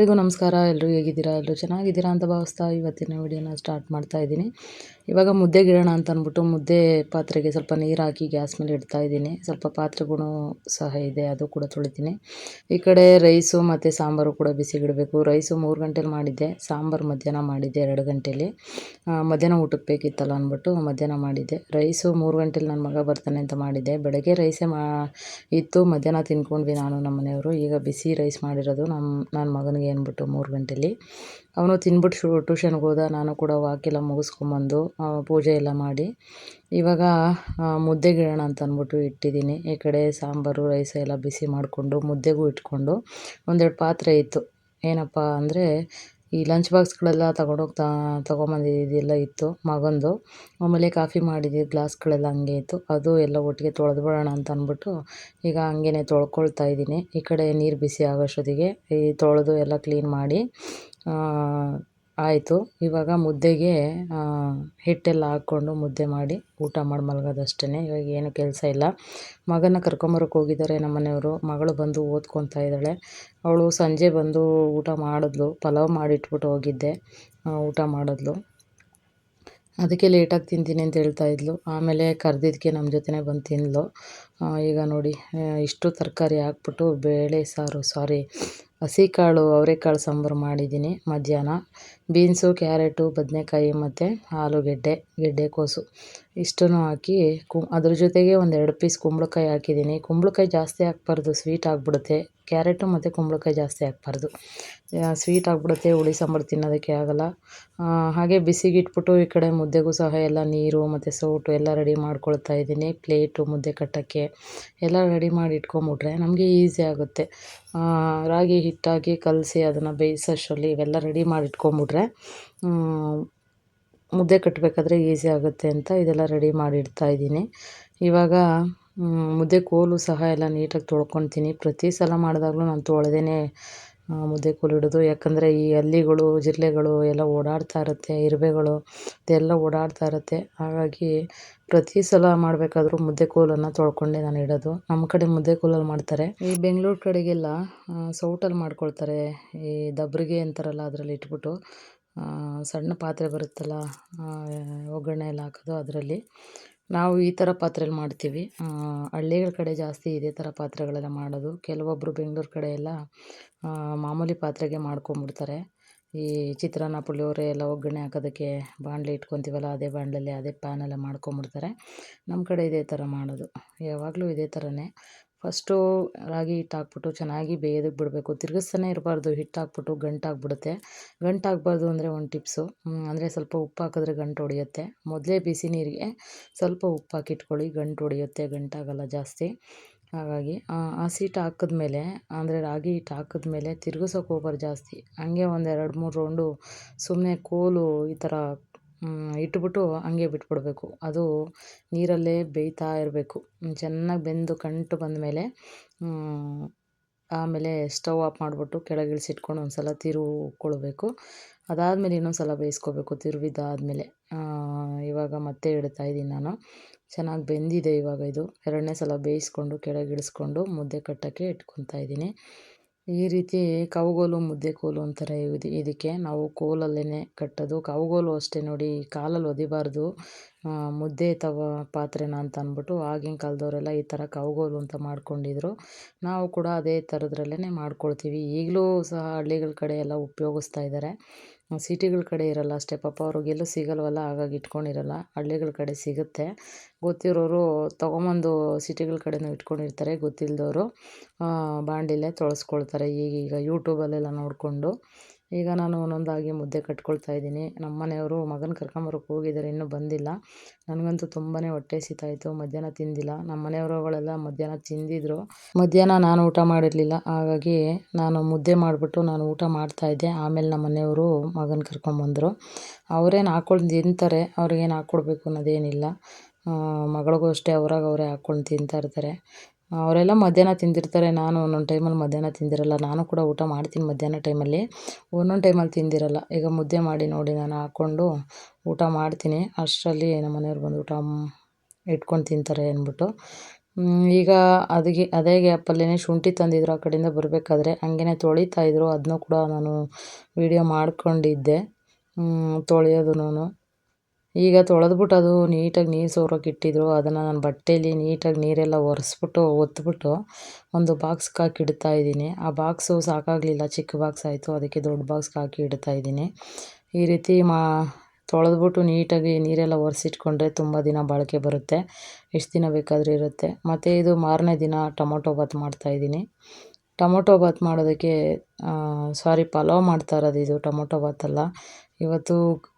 ಎಲ್ರಿಗೂ ನಮಸ್ಕಾರ ಎಲ್ಲರೂ ಹೇಗಿದ್ದೀರಾ? ಎಲ್ಲರೂ ಚೆನ್ನಾಗಿದ್ದೀರಾ ಅಂತ ಭಾವಿಸ್ತಾ ಇವತ್ತಿನ ವಿಡಿಯೋನ ಸ್ಟಾರ್ಟ್ ಮಾಡ್ತಾ ಇದ್ದೀನಿ. ಇವಾಗ ಮುದ್ದೆ ಗಿಡೋಣ ಅಂತ ಅಂದ್ಬಿಟ್ಟು ಮುದ್ದೆ ಪಾತ್ರೆಗೆ ಸ್ವಲ್ಪ ನೀರು ಹಾಕಿ ಗ್ಯಾಸ್ ಮೇಲೆ ಇಡ್ತಾ ಇದ್ದೀನಿ. ಸ್ವಲ್ಪ ಪಾತ್ರೆಗೂ ಸಹ ಇದೆ ಅದು ಕೂಡ ತೊಳಿತೀನಿ. ಈ ಕಡೆ ರೈಸು ಮತ್ತು ಸಾಂಬಾರು ಕೂಡ ಬಿಸಿಗಿಡಬೇಕು ರೈಸು ಮೂರು ಗಂಟೆಲಿ ಮಾಡಿದ್ದೆ. ಸಾಂಬಾರು ಮಧ್ಯಾಹ್ನ ಮಾಡಿದ್ದೆ ಎರಡು ಗಂಟೆಲಿ. ಆ, ಮಧ್ಯಾಹ್ನ ಊಟಕ್ಕೆ ಬೇಕಿತ್ತಲ್ಲ ಅಂದ್ಬಿಟ್ಟು ಮಧ್ಯಾಹ್ನ ಮಾಡಿದ್ದೆ. ರೈಸು ಮೂರು ಗಂಟೆಲಿ ನನ್ನ ಮಗ ಬರ್ತಾನೆ ಅಂತ ಮಾಡಿದ್ದೆ. ಬೆಳಗ್ಗೆ ರೈಸೇ ಮಾ ಇತ್ತು. ಮಧ್ಯಾಹ್ನ ತಿನ್ಕೊಂಡ್ವಿ ನಾನು ನಮ್ಮ ಮನೆಯವರು ಈಗ ಬಿಸಿ ರೈಸ್ ಮಾಡಿರೋದು ನಮ್ಮ ನನ್ನ ಮಗನಿಗೆ ಅಂದ್ಬಿಟ್ಟು ಮೂರು ಗಂಟೆಲಿ. ಅವನು ತಿನ್ಬಿಟ್ಟು ಶು, ಟ್ಯೂಷನ್ಗೆ ಹೋದ, ನಾನು ಕೂಡ ವಾಕೆಲ್ಲ ಮುಗಿಸ್ಕೊಂಬಂದು ಪೂಜೆ ಎಲ್ಲ ಮಾಡಿ. ಇವಾಗ ಮುದ್ದೆ ಮುದ್ದೆಗೆ ಇಡೋಣ ಅಂತ ಅಂದ್ಬಿಟ್ಟು ಇಟ್ಟಿದ್ದೀನಿ. ಈ ಕಡೆ ಸಾಂಬಾರು, ರೈಸ್ ಎಲ್ಲ ಬಿಸಿ ಮಾಡಿಕೊಂಡು ಮುದ್ದೆಗೂ ಇಟ್ಕೊಂಡು ಒಂದೆರಡು ಪಾತ್ರೆ ಇತ್ತು. ಏನಪ್ಪ ಅಂದರೆ ಈ ಲಂಚ್ ಬಾಕ್ಸ್ಗಳೆಲ್ಲ ತಗೊಂಡೋಗಿ ತೊಗೊಂಬಂದಿದ್ದೆಲ್ಲ ಇತ್ತು ಮಗಂದು. ಆಮೇಲೆ ಕಾಫಿ ಮಾಡಿದ್ದು ಗ್ಲಾಸ್ಗಳೆಲ್ಲ ಹಂಗೆ ಇತ್ತು. ಅದು ಎಲ್ಲ ಒಟ್ಟಿಗೆ ತೊಳೆದು ಬಿಡೋಣ ಅಂತ ಅಂದ್ಬಿಟ್ಟು ಈಗ ಹಂಗೇನೆ ತೊಳ್ಕೊಳ್ತಾ ಇದ್ದೀನಿ. ಈ ಕಡೆ ನೀರು ಬಿಸಿ ಆಗೋಷ್ಟೊತ್ತಿಗೆ ಈ ತೊಳೆದು ಎಲ್ಲ ಕ್ಲೀನ್ ಮಾಡಿ ಆಯಿತು. ಇವಾಗ ಮುದ್ದೆಗೆ ಹಿಟ್ಟೆಲ್ಲ ಹಾಕ್ಕೊಂಡು ಮುದ್ದೆ ಮಾಡಿ ಊಟ ಮಾಡಿ ಮಲಗೋದಷ್ಟೇ ಇವಾಗ ಏನು ಕೆಲಸ ಇಲ್ಲ. ಮಗನ ಕರ್ಕೊಂಬರೋಕೆ ಹೋಗಿದ್ದಾರೆ ನಮ್ಮ ಮನೆಯವರು. ಮಗಳು ಬಂದು ಓದ್ಕೊತಾ ಇದ್ದಾಳೆ. ಅವಳು ಸಂಜೆ ಬಂದು ಊಟ ಮಾಡಿದ್ಲು. ಪಲಾವ್ ಮಾಡಿಟ್ಬಿಟ್ಟು ಹೋಗಿದ್ದೆ. ಊಟ ಮಾಡಿದ್ಲು. ಅದಕ್ಕೆ ಲೇಟಾಗಿ ತಿಂತೀನಿ ಅಂತ ಹೇಳ್ತಾ ಇದ್ಲು. ಆಮೇಲೆ ಕರೆದಿದ್ದಕ್ಕೆ ನಮ್ಮ ಜೊತೆನೇ ಬಂದು ತಿಂದ್ಲು. ಈಗ ನೋಡಿ ಇಷ್ಟು ತರಕಾರಿ ಹಾಕ್ಬಿಟ್ಟು ಬೇಳೆ ಸಾರು, ಸಾರಿ ಹಸಿಕಾಳು ಅವರೆಕಾಳು ಸಾಂಬಾರು ಮಾಡಿದ್ದೀನಿ ಮಧ್ಯಾಹ್ನ. ಬೀನ್ಸು, ಕ್ಯಾರೆಟು, ಬದನೇಕಾಯಿ ಮತ್ತು ಆಲೂಗೆಡ್ಡೆ ಗೆಡ್ಡೆಕೋಸು ಇಷ್ಟನ್ನು ಹಾಕಿ ಕು, ಅದ್ರ ಜೊತೆಗೆ ಒಂದೆರಡು ಪೀಸ್ ಕುಂಬಳಕಾಯಿ ಹಾಕಿದ್ದೀನಿ. ಕುಂಬಳಕಾಯಿ ಜಾಸ್ತಿ ಹಾಕ್ಬಾರ್ದು, ಸ್ವೀಟ್ ಆಗಿಬಿಡುತ್ತೆ. ಕ್ಯಾರೆಟು ಮತ್ತು ಕುಂಬಳಕಾಯಿ ಜಾಸ್ತಿ ಹಾಕ್ಬಾರ್ದು. ಸ್ವೀಟ್ ಆಗಿಬಿಡುತ್ತೆ, ಹುಳಿ ಸಾಂಬಾರು ತಿನ್ನೋದಕ್ಕೆ ಆಗೋಲ್ಲ. ಹಾಗೆ ಬಿಸಿಗಿಟ್ಬಿಟ್ಟು ಈ ಕಡೆ ಮುದ್ದೆಗೂ ಸಹ ಎಲ್ಲ ನೀರು ಮತ್ತು ಸೌಟು ಎಲ್ಲ ರೆಡಿ ಮಾಡ್ಕೊಳ್ತಾ ಇದ್ದೀನಿ. ಪ್ಲೇಟು, ಮುದ್ದೆ ಕಟ್ಟೋಕ್ಕೆ ಎಲ್ಲ ರೆಡಿ ಮಾಡಿ ಇಟ್ಕೊಂಬಿಟ್ರೆ ನಮಗೆ ಈಸಿ ಆಗುತ್ತೆ. ರಾಗಿ ಹಿಟ್ಟಾಗಿ ಕಲಸಿ ಅದನ್ನು ಬೇಯಿಸೋಷ್ಟರಲ್ಲಿ ಇವೆಲ್ಲ ರೆಡಿ ಮಾಡಿ ಇಟ್ಕೊಂಬಿಟ್ರೆ ಮುದ್ದೆ ಕಟ್ಟಬೇಕಾದ್ರೆ ಈಸಿ ಆಗುತ್ತೆ ಅಂತ ಇದೆಲ್ಲ ರೆಡಿ ಮಾಡಿ ಇಡ್ತಾ ಇದ್ದೀನಿ. ಇವಾಗ ಮುದ್ದೆ ಕೋಲು ಸಹ ಎಲ್ಲ ನೀಟಾಗಿ ತೊಳ್ಕೊತೀನಿ. ಪ್ರತಿ ಸಲ ಮಾಡಿದಾಗಲೂ ನಾನು ತೊಳೆದೇ ಮುದ್ದೆ ಕೋಲು ಹಿಡಿದು ಯಾಕಂದರೆ ಈ ಹಲ್ಲಿಗಳು, ಜಿರಳೆಗಳು ಎಲ್ಲ ಓಡಾಡ್ತಾ ಇರುತ್ತೆ, ಇರುವೆಗಳು ಇದೆಲ್ಲ ಓಡಾಡ್ತಾ ಇರುತ್ತೆ. ಹಾಗಾಗಿ ಪ್ರತಿ ಸಲ ಮಾಡಬೇಕಾದ್ರೂ ಮುದ್ದೆ ಕೋಲನ್ನು ತೊಳ್ಕೊಂಡೆ ನಾನು ಇಡೋದು. ನಮ್ಮ ಕಡೆ ಮುದ್ದೆ ಕೋಲಲ್ಲಿ ಮಾಡ್ತಾರೆ. ಈ ಬೆಂಗಳೂರು ಕಡೆಗೆಲ್ಲ ಸೌಟಲ್ಲಿ ಮಾಡ್ಕೊಳ್ತಾರೆ. ಈ ದಬ್ರಿಗೆ ಅಂತಾರಲ್ಲ, ಅದರಲ್ಲಿ ಇಟ್ಬಿಟ್ಟು ಸಣ್ಣ ಪಾತ್ರೆ ಬರುತ್ತಲ್ಲ ಒಗ್ಗರಣೆ ಎಲ್ಲ ಹಾಕೋದು ಅದರಲ್ಲಿ. ನಾವು ಈ ಥರ ಪಾತ್ರೆಯಲ್ಲಿ ಮಾಡ್ತೀವಿ. ಹಳ್ಳಿಗಳ ಕಡೆ ಜಾಸ್ತಿ ಇದೇ ಥರ ಪಾತ್ರೆಗಳೆಲ್ಲ ಮಾಡೋದು. ಕೆಲವೊಬ್ಬರು ಬೆಂಗಳೂರು ಕಡೆ ಎಲ್ಲ ಮಾಮೂಲಿ ಪಾತ್ರೆಗೆ ಮಾಡ್ಕೊಂಬಿಡ್ತಾರೆ. ಈ ಚಿತ್ರಾನ್ನ ಪುಳಿಯೋರೆ ಎಲ್ಲ ಒಗ್ಗರಣೆ ಹಾಕೋದಕ್ಕೆ ಬಾಣಲೆ ಇಟ್ಕೊತೀವಲ್ಲ, ಅದೇ ಬಾಣಲೆಯಲ್ಲಿ ಅದೇ ಪ್ಯಾನೆಲ್ಲ ಮಾಡ್ಕೊಂಬಿಡ್ತಾರೆ. ನಮ್ಮ ಕಡೆ ಇದೇ ಥರ ಮಾಡೋದು. ಯಾವಾಗಲೂ ಇದೇ ಥರನೇ ಫಸ್ಟು ರಾಗಿ ಹಿಟ್ಟು ಹಾಕ್ಬಿಟ್ಟು ಚೆನ್ನಾಗಿ ಬೇಯೋದಕ್ಕೆ ಬಿಡಬೇಕು. ತಿರ್ಗಿಸ್ತಾನೆ ಇರಬಾರ್ದು ಹಿಟ್ಟು ಹಾಕ್ಬಿಟ್ಟು ಗಂಟಾಗ್ಬಿಡುತ್ತೆ. ಗಂಟಾಗಬಾರ್ದು ಅಂದರೆ ಒಂದು ಟಿಪ್ಸು. ಅಂದರೆ ಸ್ವಲ್ಪ ಉಪ್ಪು ಹಾಕಿದ್ರೆ ಗಂಟು ಹೊಡೆಯುತ್ತೆ. ಮೊದಲೇ ಬಿಸಿ ನೀರಿಗೆ ಸ್ವಲ್ಪ ಉಪ್ಪು ಹಾಕಿಟ್ಕೊಳ್ಳಿ ಗಂಟು ಹೊಡೆಯುತ್ತೆ. ಗಂಟಾಗಲ್ಲ ಜಾಸ್ತಿ. ಹಾಗಾಗಿ ಆ, ಹಸಿ ಹಿಟ್ಟು ಹಾಕಿದ್ಮೇಲೆ ಅಂದರೆ ರಾಗಿ ಹಿಟ್ಟು ಹಾಕಿದ್ಮೇಲೆ ತಿರುಗಿಸೋಕೆ ಹೋಗ್ಬಾರ್ದು ಜಾಸ್ತಿ. ಹಂಗೆ ಒಂದು ಎರಡು ಮೂರು ರೌಂಡು ಸುಮ್ಮನೆ ಕೋಲು ಈ ಥರ ಇಟ್ಬಿಟ್ಟು ಹಂಗೆ ಬಿಟ್ಬಿಡಬೇಕು. ಅದು ನೀರಲ್ಲೇ ಬೇಯ್ತಾ ಇರಬೇಕು. ಚೆನ್ನಾಗಿ ಬೆಂದು ಕಂಟು ಬಂದಮೇಲೆ ಆಮೇಲೆ ಸ್ಟವ್ ಆಫ್ ಮಾಡಿಬಿಟ್ಟು ಕೆಳಗಿಳಿಸಿಟ್ಕೊಂಡು ಒಂದು ಸಲ ತಿರುವ್ಕೊಳ್ಬೇಕು ಅದಾದಮೇಲೆ ಇನ್ನೊಂದು ಸಲ ಬೇಯಿಸ್ಕೋಬೇಕು ತಿರುವಿದಾದಮೇಲೆ. ಇವಾಗ ಮತ್ತೆ ಇಡ್ತಾ ಇದ್ದೀನಿ ನಾನು. ಚೆನ್ನಾಗಿ ಬೆಂದಿದೆ ಇವಾಗ ಇದು. ಎರಡನೇ ಸಲ ಬೇಯಿಸ್ಕೊಂಡು ಕೆಳಗಿಳಿಸ್ಕೊಂಡು ಮುದ್ದೆ ಕಟ್ಟೋಕ್ಕೆ ಇಟ್ಕೊತಾ ಇದ್ದೀನಿ. ಈ ರೀತಿ ಕೌಗೋಲು ಮುದ್ದೆ ಕೋಲು ಅಂತಾರೆ ಇದು, ಇದಕ್ಕೆ ನಾವು ಕೋಲಲ್ಲೇ ಕಟ್ಟೋದು. ಕೌಗೋಲು ಅಷ್ಟೇ ನೋಡಿ ಕಾಲಲ್ಲಿ ಒದಿಬಾರ್ದು. ಮುದ್ದೆ ತವ ಪಾತ್ರೆನ ಅಂತ ಅಂದ್ಬಿಟ್ಟು ಆಗಿನ ಕಾಲದವರೆಲ್ಲ ಈ ಥರ ಕೌಗೋಲು ಅಂತ ಮಾಡ್ಕೊಂಡಿದ್ರು. ನಾವು ಕೂಡ ಅದೇ ಥರದ್ರಲ್ಲೇ ಮಾಡ್ಕೊಳ್ತೀವಿ. ಈಗಲೂ ಸಹ ಹಳ್ಳಿಗಳ ಕಡೆ ಎಲ್ಲ ಉಪಯೋಗಿಸ್ತಾ ಇದ್ದಾರೆ ಸಿಟಿಗಳ ಕಡೆ ಇರಲ್ಲ ಅಷ್ಟೇ. ಪಾಪ ಅವ್ರಿಗೆಲ್ಲೂ ಸಿಗಲ್ವಲ್ಲ, ಹಾಗಾಗಿ ಇಟ್ಕೊಂಡಿರಲ್ಲ. ಹಳ್ಳಿಗಳ ಕಡೆ ಸಿಗುತ್ತೆ. ಗೊತ್ತಿರೋರು ತೊಗೊಂಬಂದು ಸಿಟಿಗಳ ಕಡೆನೂ ಇಟ್ಕೊಂಡಿರ್ತಾರೆ ಗೊತ್ತಿಲ್ಲದವರು ಬಾಣಲಿಲೇ ತೊಳೆಸ್ಕೊಳ್ತಾರೆ. ಈಗೀಗ ಯೂಟ್ಯೂಬಲ್ಲೆಲ್ಲ ನೋಡಿಕೊಂಡು ಈಗ ನಾನು ಒಂದೊಂದಾಗಿ ಮುದ್ದೆ ಕಟ್ಕೊಳ್ತಾ ಇದ್ದೀನಿ. ನಮ್ಮ ಮನೆಯವರು, ಮಗನ ಕರ್ಕೊಂಬರೋಕೆ ಹೋಗಿದ್ದಾರೆ, ಇನ್ನೂ ಬಂದಿಲ್ಲ. ನನಗಂತೂ ತುಂಬಾ ಹೊಟ್ಟೆ ಸಿತಾಯಿತು, ಮಧ್ಯಾಹ್ನ ತಿಂದಿಲ್ಲ. ನಮ್ಮ ಮನೆಯವರುಗಳೆಲ್ಲ ಮಧ್ಯಾಹ್ನ ತಿಂದಿದ್ರು. ಮಧ್ಯಾಹ್ನ ನಾನು ಊಟ ಮಾಡಿರಲಿಲ್ಲ. ಹಾಗಾಗಿ ನಾನು ಮುದ್ದೆ ಮಾಡಿಬಿಟ್ಟು ನಾನು ಊಟ ಮಾಡ್ತಾಯಿದ್ದೆ ಆಮೇಲೆ ನಮ್ಮ ಮನೆಯವರು, ಮಗನ ಕರ್ಕೊಂಬಂದರು. ಅವರೇನು ಹಾಕ್ಕೊಂಡು ತಿಂತಾರೆ, ಅವ್ರಿಗೇನು ಹಾಕ್ಕೊಡ್ಬೇಕು ಅನ್ನೋದೇನಿಲ್ಲ. ಮಗಳಿಗೂ ಅಷ್ಟೇ ಅವ್ರಾಗ ಅವರೇ ಹಾಕ್ಕೊಂಡು ತಿಂತಾ ಇರ್ತಾರೆ. ಅವರೆಲ್ಲ ಮಧ್ಯಾಹ್ನ ತಿಂದಿರ್ತಾರೆ. ನಾನು ಒಂದೊಂದು ಟೈಮಲ್ಲಿ ಮಧ್ಯಾಹ್ನ ತಿಂದಿರಲ್ಲ. ನಾನು ಕೂಡ ಊಟ ಮಾಡ್ತೀನಿ ಮಧ್ಯಾಹ್ನ ಟೈಮಲ್ಲಿ ಒಂದೊಂದು ಟೈಮಲ್ಲಿ ತಿಂದಿರಲ್ಲ. ಈಗ ಮುದ್ದೆ ಮಾಡಿ ನೋಡಿ ನಾನು ಹಾಕ್ಕೊಂಡು ಊಟ ಮಾಡ್ತೀನಿ. ಅಷ್ಟರಲ್ಲಿ ನಮ್ಮ ಮನೆಯವ್ರು ಬಂದು ಊಟ ಇಟ್ಕೊಂಡು ತಿಂತಾರೆ ಅಂದ್ಬಿಟ್ಟು. ಈಗ ಅದಕ್ಕೆ ಅದೇ ಗ್ಯಾಪಲ್ಲೇ ಶುಂಠಿ ತಂದಿದ್ರು ಆ ಕಡೆಯಿಂದ ಬರಬೇಕಾದ್ರೆ ಹಂಗೇನೆ ತೊಳಿತಾ ಇದ್ದರು ಅದನ್ನೂ ಕೂಡ ನಾನು ವೀಡಿಯೋ ಮಾಡ್ಕೊಂಡಿದ್ದೆ. ತೊಳೆಯೋದನ್ನು. ಈಗ ತೊಳೆದ್ಬಿಟ್ಟು ಅದು ನೀಟಾಗಿ ನೀರು ಸೋರೋಕೆ ಇಟ್ಟಿದ್ರು. ಅದನ್ನು ನಾನು ಬಟ್ಟೆಯಲ್ಲಿ ನೀಟಾಗಿ ನೀರೆಲ್ಲ ಒರೆಸ್ಬಿಟ್ಟು, ಒತ್ಬಿಟ್ಟು ಒಂದು ಬಾಕ್ಸ್ಗೆ ಹಾಕಿ ಇಡ್ತಾ ಇದ್ದೀನಿ. ಆ ಬಾಕ್ಸು ಸಾಕಾಗಲಿಲ್ಲ, ಚಿಕ್ಕ ಬಾಕ್ಸ್ ಆಯಿತು. ಅದಕ್ಕೆ ದೊಡ್ಡ ಬಾಕ್ಸ್ಗೆ ಹಾಕಿ ಇಡ್ತಾ ಇದ್ದೀನಿ. ಈ ರೀತಿ ಮಾ, ತೊಳೆದ್ಬಿಟ್ಟು ನೀಟಾಗಿ ನೀರೆಲ್ಲ ಒರೆಸಿಟ್ಕೊಂಡ್ರೆ ತುಂಬ ದಿನ ಬಾಳಿಕೆ ಬರುತ್ತೆ. ಎಷ್ಟು ದಿನ ಬೇಕಾದರೂ ಇರುತ್ತೆ. ಮತ್ತು ಇದು ಮಾರನೇ ದಿನ ಟೊಮೊಟೊ ಬಾತ್ ಮಾಡ್ತಾ ಇದ್ದೀನಿ. ಟೊಮೊಟೊ ಬಾತ್ ಮಾಡೋದಕ್ಕೆ ಸಾರಿ ಪಲಾವ್ ಮಾಡ್ತಾ ಇರೋದು ಇದು ಟೊಮೊಟೊ ಬಾತ್ ಅಲ್ಲ. ಇವತ್ತು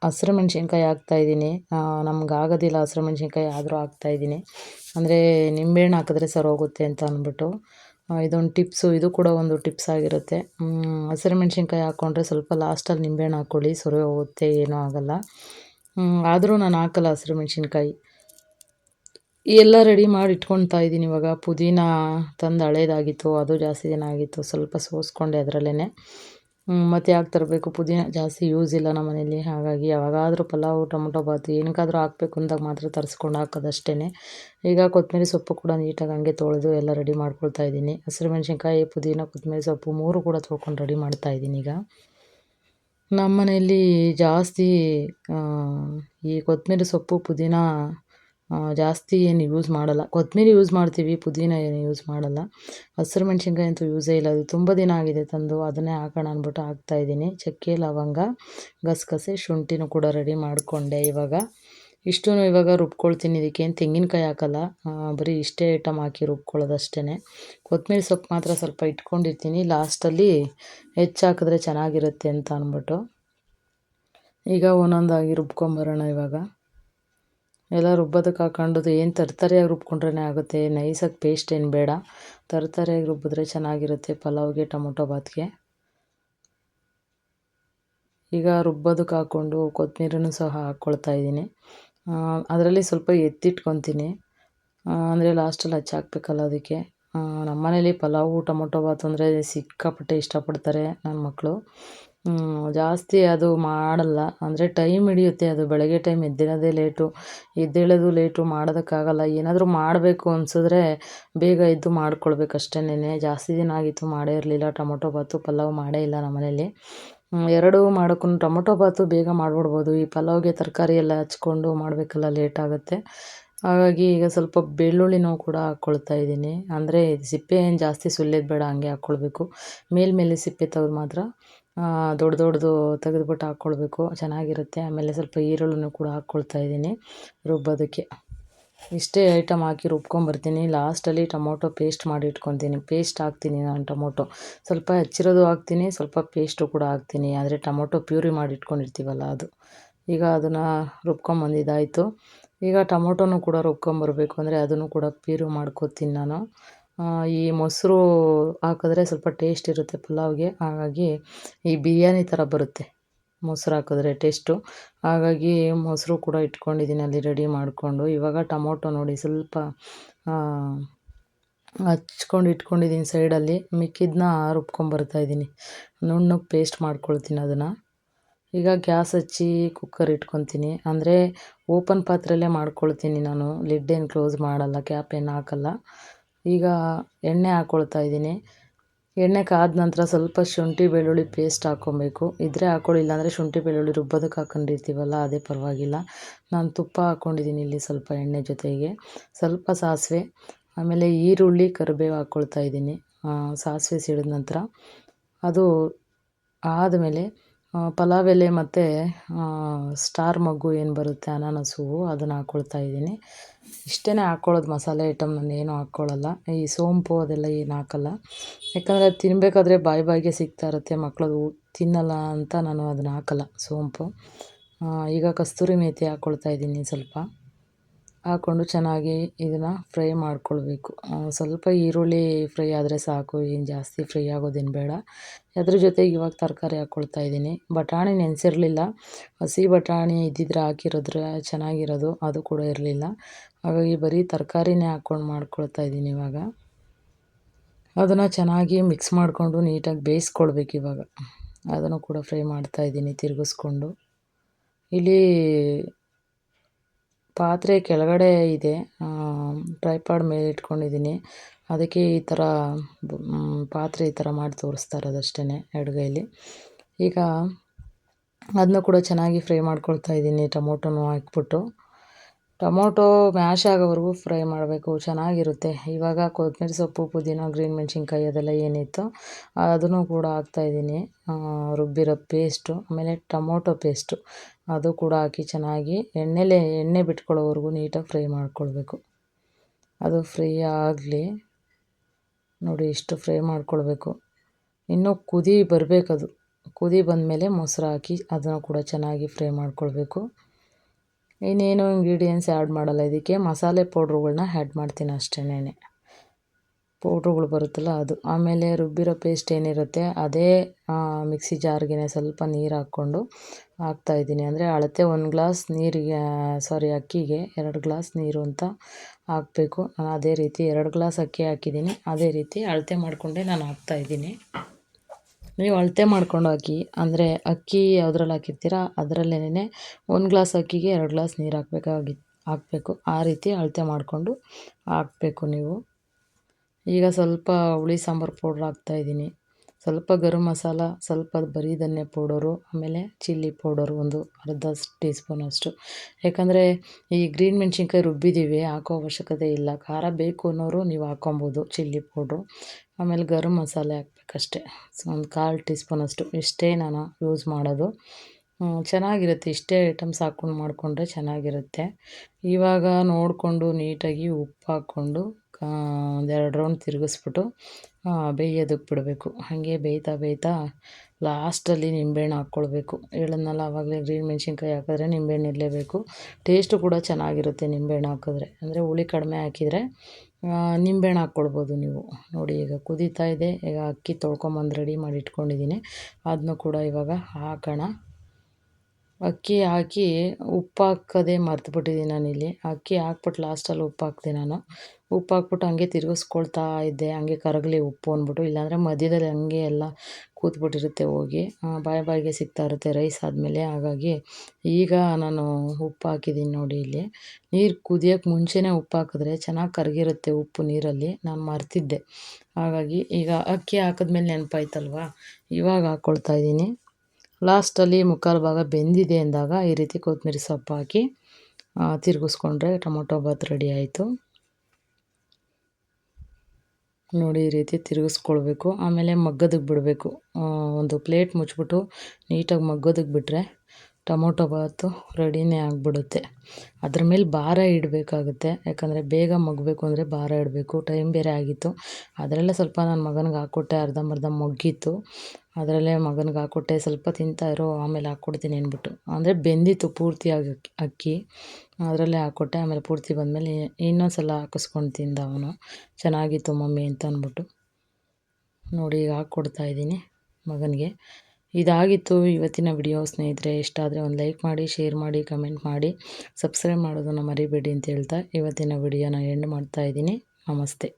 ಹಸಿರು ಮೆಣಸಿನ್ಕಾಯಿ ಹಾಕ್ತಾಯಿದ್ದೀನಿ ನಮ್ಗೆ ಆಗೋದಿಲ್ಲ ಹಸಿರು ಮೆಣಸಿನ್ಕಾಯಿ ಆದರೂ ಹಾಕ್ತಾಯಿದ್ದೀನಿ ಅಂದರೆ ನಿಂಬೆಹಣ್ಣು ಹಾಕಿದ್ರೆ ಸರಿ ಹೋಗುತ್ತೆ ಅಂತ ಅಂದ್ಬಿಟ್ಟು. ಇದೊಂದು ಟಿಪ್ಸು, ಇದು ಕೂಡ ಒಂದು ಟಿಪ್ಸ್ ಆಗಿರುತ್ತೆ. ಹಸಿರು ಮೆಣಸಿನ್ಕಾಯಿ ಹಾಕ್ಕೊಂಡ್ರೆ ಸ್ವಲ್ಪ ಲಾಸ್ಟಲ್ಲಿ ನಿಂಬೆಹಣ್ಣು ಹಾಕ್ಕೊಳ್ಳಿ ಸರಿ ಹೋಗುತ್ತೆ, ಏನೂ ಆಗೋಲ್ಲ. ಆದರೂ ನಾನು ಹಾಕಲ್ಲ ಹಸಿರು ಮೆಣಸಿನ್ಕಾಯಿ. ಎಲ್ಲ ರೆಡಿ ಮಾಡಿ ಇಟ್ಕೊಳ್ತಾ ಇದ್ದೀನಿ ಇವಾಗ. ಪುದೀನ ತಂದು ಹಳೇದಾಗಿತ್ತು, ಅದು ಜಾಸ್ತಿ ದಿನ ಆಗಿತ್ತು. ಸ್ವಲ್ಪ ಸೋಸ್ಕೊಂಡೆ ಅದರಲ್ಲೇ ಮತ್ತು ಯಾಕೆ ತರಬೇಕು? ಪುದೀನ ಜಾಸ್ತಿ ಯೂಸ್ ಇಲ್ಲ ನಮ್ಮ ಮನೆಯಲ್ಲಿ ಹಾಗಾಗಿ ಯಾವಾಗಾದರೂ ಪಲಾವು, ಟೊಮೊಟೊ, ಬಾತು ಏನಕ್ಕಾದರೂ ಹಾಕ್ಬೇಕು ಅಂದಾಗ ಮಾತ್ರ ತರಿಸ್ಕೊಂಡು ಹಾಕೋದಷ್ಟೇ ಈಗ ಕೊತ್ತಂಬರಿ ಸೊಪ್ಪು ಕೂಡ ನೀಟಾಗಿ ಹಂಗೆ ತೊಳೆದು ಎಲ್ಲ ರೆಡಿ ಮಾಡ್ಕೊಳ್ತಾ ಇದ್ದೀನಿ. ಹಸಿರು ಮೆಣಸಿನ್ಕಾಯಿ, ಪುದೀನ ಕೊತ್ತಂಬರಿ ಸೊಪ್ಪು ಮೂರು ಕೂಡ ತೊಳ್ಕೊಂಡು ರೆಡಿ ಮಾಡ್ತಾ ಇದ್ದೀನಿ ಈಗ. ನಮ್ಮ ಮನೆಯಲ್ಲಿ ಜಾಸ್ತಿ ಈ ಕೊತ್ತಂಬರಿ ಸೊಪ್ಪು, ಪುದೀನ ಜಾಸ್ತಿ ಏನು ಯೂಸ್ ಮಾಡಲ್ಲ. ಕೊತ್ತಂಬರಿ ಯೂಸ್ ಮಾಡ್ತೀವಿ, ಪುದೀನ ಏನು ಯೂಸ್ ಮಾಡಲ್ಲ. ಹಸಿರು ಮೆಣಸಿನ್ಕಾಯಿ ಅಂತೂ ಯೂಸೇ ಇಲ್ಲ. ಅದು ತುಂಬ ದಿನ ಆಗಿದೆ ತಂದು, ಅದನ್ನೇ ಹಾಕೋಣ ಅಂದ್ಬಿಟ್ಟು ಹಾಕ್ತಾಯಿದ್ದೀನಿ ಚಕ್ಕೆ, ಲವಂಗ, ಗಸಗಸೆ, ಶುಂಠಿನೂ ಕೂಡ ರೆಡಿ ಮಾಡಿಕೊಂಡೆ ಇವಾಗ. ಇಷ್ಟೂ ಇವಾಗ ರುಬ್ಕೊಳ್ತೀನಿ. ಇದಕ್ಕೆ ಏನು ತೆಂಗಿನಕಾಯಿ ಹಾಕಲ್ಲ. ಬರೀ ಇಷ್ಟೇ ಐಟಮ್ ಹಾಕಿ ರುಬ್ಕೊಳ್ಳೋದಷ್ಟೇ ಕೊತ್ತಂಬರಿ ಸೊಪ್ಪು ಮಾತ್ರ ಸ್ವಲ್ಪ ಇಟ್ಕೊಂಡಿರ್ತೀನಿ. ಲಾಸ್ಟಲ್ಲಿ ಹೆಚ್ಚು ಹಾಕಿದ್ರೆ ಚೆನ್ನಾಗಿರುತ್ತೆ ಅಂತ ಅಂದ್ಬಿಟ್ಟು. ಈಗ ಒಂದೊಂದಾಗಿ ರುಬ್ಕೊಂಬರೋಣ ಇವಾಗ. ಎಲ್ಲ ರುಬ್ಬೋದಕ್ಕೆ ಹಾಕೊಂಡದು ಏನು ತರ್ತರಿಯಾಗಿ ರುಬ್ಕೊಂಡ್ರೇ ಆಗುತ್ತೆ. ನೈಸಾಗಿ ಪೇಸ್ಟ್ ಏನು ಬೇಡ. ತರ್ತರಿಯಾಗಿ ರುಬ್ಬಿದ್ರೆ ಚೆನ್ನಾಗಿರುತ್ತೆ ಪಲಾವ್ಗೆ, ಟೊಮೊಟೊ, ಬಾತ್ಗೆ. ಈಗ ರುಬ್ಬೋದಕ್ಕೆ ಹಾಕ್ಕೊಂಡು ಕೊತ್ತಂಬರಿನೂ ಸಹ ಹಾಕ್ಕೊಳ್ತಾ ಇದ್ದೀನಿ. ಅದರಲ್ಲಿ ಸ್ವಲ್ಪ ಎತ್ತಿಟ್ಕೊತೀನಿ. ಅಂದರೆ ಲಾಸ್ಟಲ್ಲಿ ಹಚ್ಚಾಕ್ಬೇಕಲ್ಲ ಅದಕ್ಕೆ. ನಮ್ಮ ಮನೇಲಿ ಪಲಾವು, ಟೊಮೊಟೊ, ಬಾತ್ ಅಂದರೆ ಸಿಕ್ಕಾಪಟ್ಟೆ ಇಷ್ಟಪಡ್ತಾರೆ ನನ್ನ ಮಕ್ಕಳು ಜಾಸ್ತಿ ಅದು ಮಾಡಲ್ಲ. ಅಂದರೆ ಟೈಮ್ ಹಿಡಿಯುತ್ತೆ ಅದು. ಬೆಳಗ್ಗೆ ಟೈಮ್ ಎದ್ದೇಳೋದೇ ಲೇಟು ಎದ್ದೇಳೋದು ಲೇಟು ಮಾಡೋದಕ್ಕಾಗಲ್ಲ. ಏನಾದರೂ ಮಾಡಬೇಕು ಅನ್ಸಿದ್ರೆ ಬೇಗ ಎದ್ದು ಮಾಡ್ಕೊಳ್ಬೇಕು ಅಷ್ಟೇನೆ ಜಾಸ್ತಿ ದಿನ ಆಗಿತ್ತು ಮಾಡೇ ಇರಲಿಲ್ಲ. ಟೊಮೊಟೊ ಬಾತು ಪಲಾವ್ ಮಾಡೇ ಇಲ್ಲ ನಮ್ಮ ಮನೇಲಿ ಎರಡೂ ಮಾಡೋಕ್ಕೂ ಟೊಮೊಟೊ ಬಾತು ಬೇಗ ಮಾಡಿಬಿಡ್ಬೋದು. ಈ ಪಲಾವ್ಗೆ ತರಕಾರಿ ಎಲ್ಲ ಹಚ್ಕೊಂಡು ಮಾಡಬೇಕಲ್ಲ ಲೇಟ್ ಆಗುತ್ತೆ. ಹಾಗಾಗಿ ಈಗ ಸ್ವಲ್ಪ ಬೆಳ್ಳುಳ್ಳಿನೂ ಕೂಡ ಹಾಕ್ಕೊಳ್ತಾ ಇದ್ದೀನಿ. ಅಂದರೆ ಸಿಪ್ಪೆ ಏನು ಜಾಸ್ತಿ ಸುಲಿಯೋದು ಬೇಡ, ಹಂಗೆ ಹಾಕ್ಕೊಳ್ಬೇಕು ಮೇಲ್ಮೇಲೆ ಸಿಪ್ಪೆ ತೆಗೆದು ಮಾತ್ರ ದೊಡ್ಡ ದೊಡ್ಡದು ತೆಗೆದ್ಬಿಟ್ಟು ಹಾಕ್ಕೊಳ್ಬೇಕು ಚೆನ್ನಾಗಿರುತ್ತೆ. ಆಮೇಲೆ ಸ್ವಲ್ಪ ಈರುಳ್ಳಿನೂ ಕೂಡ ಹಾಕ್ಕೊಳ್ತಾ ಇದ್ದೀನಿ. ರುಬ್ಬೋದಕ್ಕೆ. ಇಷ್ಟೇ ಐಟಮ್ ಹಾಕಿ ರುಬ್ಕೊಂಬರ್ತೀನಿ. ಲಾಸ್ಟಲ್ಲಿ ಟೊಮೊಟೊ ಪೇಸ್ಟ್ ಮಾಡಿ ಇಟ್ಕೊತೀನಿ. ಪೇಸ್ಟ್ ಹಾಕ್ತೀನಿ ನಾನು ಟೊಮೊಟೊ. ಸ್ವಲ್ಪ ಹೆಚ್ಚಿರೋದು ಹಾಕ್ತೀನಿ, ಸ್ವಲ್ಪ ಪೇಸ್ಟು ಕೂಡ ಹಾಕ್ತೀನಿ. ಆದರೆ ಟೊಮೊಟೊ ಪ್ಯೂರಿ ಮಾಡಿ ಇಟ್ಕೊಂಡಿರ್ತೀವಲ್ಲ ಅದು. ಈಗ ಅದನ್ನು ರುಬ್ಕೊಂಬಂದಿದ್ದಾಯಿತು. ಈಗ ಟೊಮೊಟೊನೂ ಕೂಡ ರುಬ್ಕೊಂಬರ್ಬೇಕು. ಅಂದರೆ ಅದನ್ನು ಕೂಡ ಪ್ಯೂರಿ ಮಾಡ್ಕೊತೀನಿ ನಾನು. ಈ ಮೊಸರು ಹಾಕಿದ್ರೆ ಸ್ವಲ್ಪ ಟೇಸ್ಟ್ ಇರುತ್ತೆ ಪಲಾವ್ಗೆ. ಹಾಗಾಗಿ ಈ ಬಿರಿಯಾನಿ ಥರ ಬರುತ್ತೆ ಮೊಸರು ಹಾಕಿದ್ರೆ ಟೇಸ್ಟು ಹಾಗಾಗಿ ಮೊಸರು ಕೂಡ ಇಟ್ಕೊಂಡಿದ್ದೀನಿ ಅಲ್ಲಿ ರೆಡಿ ಮಾಡಿಕೊಂಡು. ಇವಾಗ ಟೊಮೊಟೊ ನೋಡಿ ಸ್ವಲ್ಪ ಹಚ್ಕೊಂಡು ಇಟ್ಕೊಂಡಿದ್ದೀನಿ ಸೈಡಲ್ಲಿ ಮಿಕ್ಕಿದ್ದನ್ನ ರುಬ್ಕೊಂಬರ್ತಾಯಿದ್ದೀನಿ ನುಣ್ಣಗೆ ಪೇಸ್ಟ್ ಮಾಡ್ಕೊಳ್ತೀನಿ ಅದನ್ನು. ಈಗ ಗ್ಯಾಸ್ ಹಚ್ಚಿ ಕುಕ್ಕರ್ ಇಟ್ಕೊತೀನಿ. ಅಂದರೆ ಓಪನ್ ಪಾತ್ರೆಯಲ್ಲೇ ಮಾಡ್ಕೊಳ್ತೀನಿ ನಾನು. ಲಿಡ್ ಏನು ಕ್ಲೋಸ್ ಮಾಡಲ್ಲ ಕ್ಯಾಪ್ ಏನು ಹಾಕಲ್ಲ. ಈಗ ಎಣ್ಣೆ ಹಾಕ್ಕೊಳ್ತಾ ಇದ್ದೀನಿ. ಎಣ್ಣೆ ಕಾದ ನಂತರ ಸ್ವಲ್ಪ ಶುಂಠಿ, ಬೆಳ್ಳುಳ್ಳಿ ಪೇಸ್ಟ್ ಹಾಕ್ಕೊಬೇಕು ಇದ್ದರೆ ಹಾಕ್ಕೊಳ್ಳಿ ಇಲ್ಲಾಂದರೆ ಶುಂಠಿ, ಬೆಳ್ಳುಳ್ಳಿ ರುಬ್ಬೋದಕ್ಕೆ ಹಾಕ್ಕೊಂಡಿರ್ತೀವಲ್ಲ ಅದೇ ಪರವಾಗಿಲ್ಲ. ನಾನು ತುಪ್ಪ ಹಾಕ್ಕೊಂಡಿದ್ದೀನಿ ಇಲ್ಲಿ ಸ್ವಲ್ಪ ಎಣ್ಣೆ ಜೊತೆಗೆ. ಸ್ವಲ್ಪ ಸಾಸಿವೆ, ಆಮೇಲೆ ಈರುಳ್ಳಿ ಕರಿಬೇವು ಹಾಕ್ಕೊಳ್ತಾ ಇದ್ದೀನಿ. ಸಾಸಿವೆ ಸಿಡಿದ ನಂತರ. ಅದು ಆದಮೇಲೆ ಪಲಾವ್ ಎಲೆ ಮತ್ತು ಸ್ಟಾರ್ ಮಗ್ಗು ಏನು ಬರುತ್ತೆ, ಅನಾನಸು ಹೂವು ಅದನ್ನು ಹಾಕ್ಕೊಳ್ತಾ ಇದ್ದೀನಿ. ಇಷ್ಟೇ ಹಾಕ್ಕೊಳ್ಳೋದು ಮಸಾಲೆ ಐಟಮ್ ನಾನು ಏನೂ ಹಾಕ್ಕೊಳ್ಳಲ್ಲ ಈ ಸೋಂಪು ಅದೆಲ್ಲ ಏನು ಹಾಕಲ್ಲ. ಯಾಕಂದರೆ ಅದು ತಿನ್ನಬೇಕಾದ್ರೆ ಬಾಯಿ ಬಾಯಿಗೆ ಸಿಗ್ತಾ ಇರುತ್ತೆ ಮಕ್ಕಳು ತಿನ್ನಲ್ಲ ಅಂತ ನಾನು ಅದನ್ನು ಹಾಕಲ್ಲ, ಸೋಂಪು. ಈಗ ಕಸ್ತೂರಿ ಮೇಥಿ ಹಾಕ್ಕೊಳ್ತಾ ಇದ್ದೀನಿ ಸ್ವಲ್ಪ. ಹಾಕ್ಕೊಂಡು ಚೆನ್ನಾಗಿ ಇದನ್ನು ಫ್ರೈ ಮಾಡ್ಕೊಳ್ಬೇಕು. ಸ್ವಲ್ಪ ಈರುಳ್ಳಿ ಫ್ರೈ ಆದರೆ ಸಾಕು ಏನು ಜಾಸ್ತಿ ಫ್ರೈ ಆಗೋದೇನು ಬೇಡ. ಅದ್ರ ಜೊತೆಗೆ ಇವಾಗ ತರಕಾರಿ ಹಾಕ್ಕೊಳ್ತಾ ಇದ್ದೀನಿ. ಬಟಾಣಿ ನೆನೆಸಿರಲಿಲ್ಲ. ಹಸಿ ಬಟಾಣಿ ಇದ್ದಿದ್ರೆ ಹಾಕಿರೋದ್ರೆ ಚೆನ್ನಾಗಿರೋದು, ಅದು ಕೂಡ ಇರಲಿಲ್ಲ. ಹಾಗಾಗಿ ಬರೀ ತರಕಾರಿನೇ ಹಾಕ್ಕೊಂಡು ಮಾಡ್ಕೊಳ್ತಾ ಇದ್ದೀನಿ ಇವಾಗ. ಅದನ್ನು ಚೆನ್ನಾಗಿ ಮಿಕ್ಸ್ ಮಾಡಿಕೊಂಡು ನೀಟಾಗಿ ಬೇಯಿಸ್ಕೊಳ್ಬೇಕು ಇವಾಗ. ಅದನ್ನು ಕೂಡ ಫ್ರೈ ಮಾಡ್ತಾ ಇದ್ದೀನಿ, ತಿರುಗಿಸ್ಕೊಂಡು. ಇಲ್ಲಿ ಪಾತ್ರೆ ಕೆಳಗಡೆ ಇದೆ. ಟ್ರೈಪಾಡ್ ಮೇಲೆ ಇಟ್ಕೊಂಡಿದ್ದೀನಿ. ಅದಕ್ಕೆ ಈ ಥರ ಪಾತ್ರೆ ಈ ಥರ ಮಾಡಿ ತೋರಿಸ್ತಾ ಇರೋದು ಎಡಗೈಲಿ ಈಗ ಅದನ್ನ ಕೂಡ ಚೆನ್ನಾಗಿ ಫ್ರೈ ಮಾಡ್ಕೊಳ್ತಾ ಇದ್ದೀನಿ. ಟೊಮೊಟೊನೂ ಹಾಕ್ಬಿಟ್ಟು. ಟೊಮೊಟೊ ಮ್ಯಾಶ್ ಆಗೋವರೆಗೂ ಫ್ರೈ ಮಾಡಬೇಕು. ಚೆನ್ನಾಗಿರುತ್ತೆ. ಇವಾಗ ಕೊತ್ತಂಬರಿ ಸೊಪ್ಪು, ಪುದೀನ, ಗ್ರೀನ್ ಮೆಣಸಿನ್ಕಾಯಿ ಅದೆಲ್ಲ ಏನಿತ್ತು ಅದನ್ನು ಕೂಡ ಹಾಕ್ತಾಯಿದ್ದೀನಿ ರುಬ್ಬಿರೋ ಪೇಸ್ಟು, ಆಮೇಲೆ ಟೊಮೊಟೊ ಪೇಸ್ಟು. ಅದು ಕೂಡ ಹಾಕಿ ಚೆನ್ನಾಗಿ ಎಣ್ಣೆಲೆ, ಎಣ್ಣೆ ಬಿಟ್ಕೊಳ್ಳೋವರೆಗೂ ನೀಟಾಗಿ ಫ್ರೈ ಮಾಡ್ಕೊಳ್ಬೇಕು. ಅದು ಫ್ರೈ ಆಗಲಿ. ನೋಡಿ ಇಷ್ಟು ಫ್ರೈ ಮಾಡ್ಕೊಳ್ಬೇಕು. ಇನ್ನೂ ಕುದಿ ಬರಬೇಕದು. ಕುದಿ ಬಂದಮೇಲೆ ಮೊಸರು ಹಾಕಿ ಅದನ್ನು ಕೂಡ ಚೆನ್ನಾಗಿ ಫ್ರೈ ಮಾಡ್ಕೊಳ್ಬೇಕು. ಇನ್ನೇನು ಇಂಗ್ರೀಡಿಯೆಂಟ್ಸ್ ಆ್ಯಡ್ ಮಾಡಲ್ಲ. ಇದಕ್ಕೆ ಮಸಾಲೆ ಪೌಡ್ರುಗಳನ್ನ ಆ್ಯಡ್ ಮಾಡ್ತೀನಿ ಅಷ್ಟೇನೆ ಪೌಡ್ರುಗಳು ಬರುತ್ತಲ್ಲ ಅದು. ಆಮೇಲೆ ರುಬ್ಬಿರೋ ಪೇಸ್ಟ್ ಏನಿರುತ್ತೆ, ಅದೇ ಮಿಕ್ಸಿ ಜಾರ್ಗೆ ಸ್ವಲ್ಪ ನೀರು ಹಾಕ್ಕೊಂಡು ಹಾಕ್ತಾಯಿದ್ದೀನಿ ಅಂದರೆ ಅಳತೆ ಒಂದು ಗ್ಲಾಸ್ ನೀರಿಗೆ, ಸಾರಿ, ಅಕ್ಕಿಗೆ ಎರಡು ಗ್ಲಾಸ್ ನೀರು ಅಂತ ಹಾಕಬೇಕು. ನಾನು ಅದೇ ರೀತಿ ಎರಡು ಗ್ಲಾಸ್ ಅಕ್ಕಿ ಹಾಕಿದ್ದೀನಿ. ಅದೇ ರೀತಿ ಅಳತೆ ಮಾಡಿಕೊಂಡೇ ನಾನು ಹಾಕ್ತಾಯಿದ್ದೀನಿ ನೀವು ಅಳತೆ ಮಾಡ್ಕೊಂಡು ಹಾಕಿ, ಅಂದರೆ ಅಕ್ಕಿ ಯಾವುದ್ರಲ್ಲಿ ಹಾಕಿರ್ತೀರ ಅದರಲ್ಲೇನೆ ಒಂದು ಗ್ಲಾಸ್ ಅಕ್ಕಿಗೆ ಎರಡು ಗ್ಲಾಸ್ ನೀರು ಹಾಕಬೇಕಾಗಿ ಹಾಕಬೇಕು. ಆ ರೀತಿ ಅಳತೆ ಮಾಡಿಕೊಂಡು ಹಾಕಬೇಕು ನೀವು. ಈಗ ಸ್ವಲ್ಪ ಹುಳಿ ಸಾಂಬಾರು ಪೌಡ್ರ್ ಹಾಕ್ತಾಯಿದ್ದೀನಿ ಸ್ವಲ್ಪ ಗರಂ ಮಸಾಲ, ಸ್ವಲ್ಪ ಬರೀ ಧನ್ಯ ಪೌಡರು, ಆಮೇಲೆ ಚಿಲ್ಲಿ ಪೌಡರು ಒಂದು ಅರ್ಧ ಟೀ ಸ್ಪೂನಷ್ಟು ಯಾಕಂದರೆ ಈ ಗ್ರೀನ್ ಮೆಣ್ಸಿನ್ಕಾಯಿ ರುಬ್ಬಿದ್ದೀವಿ, ಹಾಕೋ ಅವಶ್ಯಕತೆ ಇಲ್ಲ. ಖಾರ ಬೇಕು ಅನ್ನೋರು ನೀವು ಹಾಕ್ಕೊಬೋದು ಚಿಲ್ಲಿ ಪೌಡ್ರು. ಆಮೇಲೆ ಗರಂ ಮಸಾಲೆ ಹಾಕ್ಬೇಕಷ್ಟೆ. ಒಂದು ಕಾಲು ಟೀ ಸ್ಪೂನಷ್ಟು ಇಷ್ಟೇ ನಾನು ಯೂಸ್ ಮಾಡೋದು. ಚೆನ್ನಾಗಿರುತ್ತೆ. ಇಷ್ಟೇ ಐಟಮ್ಸ್ ಹಾಕ್ಕೊಂಡು ಮಾಡಿಕೊಂಡ್ರೆ ಚೆನ್ನಾಗಿರುತ್ತೆ. ಇವಾಗ ನೋಡಿಕೊಂಡು ನೀಟಾಗಿ ಉಪ್ಪು ಹಾಕ್ಕೊಂಡು ಒಂದೆರಡು ರೌಂಡ್ ತಿರುಗಿಸ್ಬಿಟ್ಟು ಬೇಯೋದಕ್ಕೆ ಬಿಡಬೇಕು. ಹಾಗೆ ಬೇಯ್ತಾ ಬೇಯ್ತಾ ಲಾಸ್ಟಲ್ಲಿ ನಿಂಬೆಹಣ್ಣು ಹಾಕ್ಕೊಳ್ಬೇಕು. ಹೇಳಿದ್ನಲ್ಲ ಆವಾಗಲೇ ಗ್ರೀನ್ ಮೆಣಸಿನ್ಕಾಯಿ ಹಾಕಿದ್ರೆ ನಿಂಬೆಹಣ್ಣು ಇರಲೇಬೇಕು. ಟೇಸ್ಟು ಕೂಡ ಚೆನ್ನಾಗಿರುತ್ತೆ ನಿಂಬೆಹಣ್ಣು ಹಾಕಿದ್ರೆ. ಅಂದರೆ ಹುಳಿ ಕಡಿಮೆ ಹಾಕಿದರೆ ನಿಂಬೆಹಣ್ಣು ಹಾಕ್ಕೊಳ್ಬೋದು ನೀವು. ನೋಡಿ, ಈಗ ಕುದೀತಾ ಇದೆ. ಈಗ ಅಕ್ಕಿ ತೊಳ್ಕೊಂಬಂದು ರೆಡಿ ಮಾಡಿ ಇಟ್ಕೊಂಡಿದ್ದೀನಿ. ಅದನ್ನು ಕೂಡ ಇವಾಗ ಹಾಕೋಣ. ಅಕ್ಕಿ ಹಾಕಿ ಉಪ್ಪು ಹಾಕೋದೇ ಮರ್ತುಬಿಟ್ಟಿದ್ದೀನಿ ನಾನಿಲ್ಲಿ. ಅಕ್ಕಿ ಹಾಕ್ಬಿಟ್ಟು ಲಾಸ್ಟಲ್ಲಿ ಉಪ್ಪು ಹಾಕ್ತೀನಿ ನಾನು. ಉಪ್ಪು ಹಾಕ್ಬಿಟ್ಟು ಹಂಗೆ ತಿರುಗಿಸ್ಕೊಳ್ತಾ ಇದ್ದೆ. ಹಂಗೆ ಕರಗಲಿ ಉಪ್ಪು ಅಂದ್ಬಿಟ್ಟು. ಇಲ್ಲಾಂದರೆ ಮಧ್ಯದಲ್ಲಿ ಹಂಗೆ ಎಲ್ಲ ಕೂತ್ಬಿಟ್ಟಿರುತ್ತೆ ಹೋಗಿ. ಬಾಯಿ ಬಾಯಿಗೆ ಸಿಗ್ತಾ ಇರುತ್ತೆ ರೈಸ್ ಆದಮೇಲೆ. ಹಾಗಾಗಿ ಈಗ ನಾನು ಉಪ್ಪು ಹಾಕಿದ್ದೀನಿ ನೋಡಿ ಇಲ್ಲಿ. ನೀರು ಕುದಿಯೋಕ್ಕೆ ಮುಂಚೆನೇ ಉಪ್ಪು ಹಾಕಿದ್ರೆ ಚೆನ್ನಾಗಿ ಕರಗಿರುತ್ತೆ ಉಪ್ಪು ನೀರಲ್ಲಿ. ನಾನು ಮರ್ತಿದ್ದೆ. ಹಾಗಾಗಿ ಈಗ ಅಕ್ಕಿ ಹಾಕಿದ್ಮೇಲೆ ನೆನಪಾಯ್ತಲ್ವ? ಇವಾಗ ಹಾಕ್ಕೊಳ್ತಾ ಇದ್ದೀನಿ. ಲಾಸ್ಟಲ್ಲಿ ಮುಕ್ಕಾಲು ಭಾಗ ಬೆಂದಿದೆ ಅಂದಾಗ ಈ ರೀತಿ ಕೊತ್ತಂಬರಿ ಸೊಪ್ಪು ಹಾಕಿ ತಿರುಗಿಸ್ಕೊಂಡ್ರೆ ಟೊಮೊಟೊ ಬಾತ್ ರೆಡಿ ಆಯಿತು. ನೋಡಿ ಈ ರೀತಿ ತಿರುಗಿಸ್ಕೊಳ್ಬೇಕು. ಆಮೇಲೆ ಮಗ್ಗದಕ್ಕೆ ಬಿಡಬೇಕು. ಒಂದು ಪ್ಲೇಟ್ ಮುಚ್ಚಿಬಿಟ್ಟು ನೀಟಾಗಿ ಮಗ್ಗೋದಕ್ಕೆ ಬಿಟ್ಟರೆ ಟೊಮೊಟೊ ಬಾತು ರೆಡಿನೇ ಆಗಿಬಿಡುತ್ತೆ. ಅದ್ರ ಮೇಲೆ ಭಾರ ಇಡಬೇಕಾಗುತ್ತೆ. ಯಾಕಂದರೆ ಬೇಗ ಮಗ್ಗಬೇಕು ಅಂದರೆ ಭಾರ ಇಡಬೇಕು. ಟೈಮ್ ಬೇರೆ ಆಗಿತ್ತು. ಅದರಲ್ಲೇ ಸ್ವಲ್ಪ ನನ್ನ ಮಗನಿಗೆ ಹಾಕ್ಕೊಟ್ಟೆ ಅರ್ಧಂಬರ್ಧ ಮಗ್ಗಿತ್ತು. ಅದರಲ್ಲೇ ಮಗನಿಗೆ ಹಾಕ್ಕೊಟ್ಟೆ ಸ್ವಲ್ಪ ತಿಂತಾ ತಿಂತಾಯಿರೋ ಆಮೇಲೆ ಹಾಕ್ಕೊಡ್ತೀನಿ ಅಂದ್ಬಿಟ್ಟು. ಅಂದರೆ ಬೆಂದಿತ್ತು ಪೂರ್ತಿಯಾಗಿ ಅಕ್ಕಿ ಅದರಲ್ಲೇ ಹಾಕ್ಕೊಟ್ಟೆ ಆಮೇಲೆ ಪೂರ್ತಿ ಬಂದಮೇಲೆ ಇನ್ನೊಂದು ಸಲ ಹಾಕಿಸ್ಕೊಂಡು ತಿಂದ ಅವನು. ಚೆನ್ನಾಗಿತ್ತು ಮಮ್ಮಿ ಅಂತ ಅಂದ್ಬಿಟ್ಟು. ನೋಡಿ, ಈಗ ಹಾಕ್ಕೊಡ್ತಾ ಇದ್ದೀನಿ ಮಗನಿಗೆ. ಇದಾಗಿತ್ತು ಇವತ್ತಿನ ವಿಡಿಯೋ ಸ್ನೇಹಿತರೆ. ಇಷ್ಟ ಆದರೆ ಒಂದು ಲೈಕ್ ಮಾಡಿ, ಶೇರ್ ಮಾಡಿ, ಕಮೆಂಟ್ ಮಾಡಿ. ಸಬ್ಸ್ಕ್ರೈಬ್ ಮಾಡೋದನ್ನು ಮರಿಬೇಡಿ ಅಂತ ಹೇಳ್ತಾ ಇವತ್ತಿನ ವಿಡಿಯೋನ ಎಂಡ್ ಮಾಡ್ತಾ ಇದ್ದೀನಿ. ನಮಸ್ತೆ.